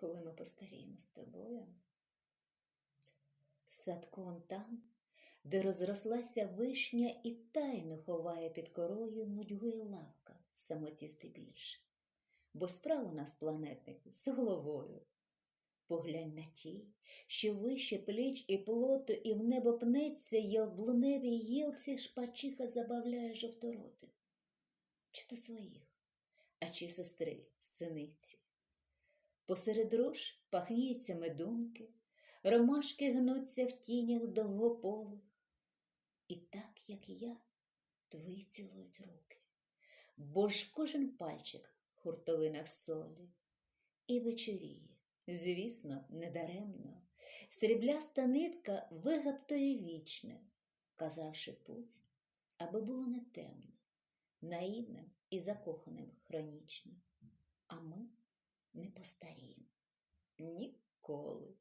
коли ми постаріємо з тобою. Садко он там, де розрослася вишня і тайно ховає під корою нудьгує лавка, самотісти більше. Бо справа у нас, планетнику, з головою. Поглянь на ті, що вище пліч і плоту, і в небо пнеться яблуневій гілці шпачиха забавляє жовторотих. Чи то своїх, а чи сестри, синиці. Посеред рож пахніються медунки, ромашки гнуться в тінях довгополих. І так, як я, твої цілують руки, бо ж кожен пальчик в хуртовинах солі і вечоріє. Звісно, недаремно, срібляста нитка вигаптує вічне, казавши путь, аби було не темне, наївним і закоханим хронічно, а ми не постаріємо ніколи.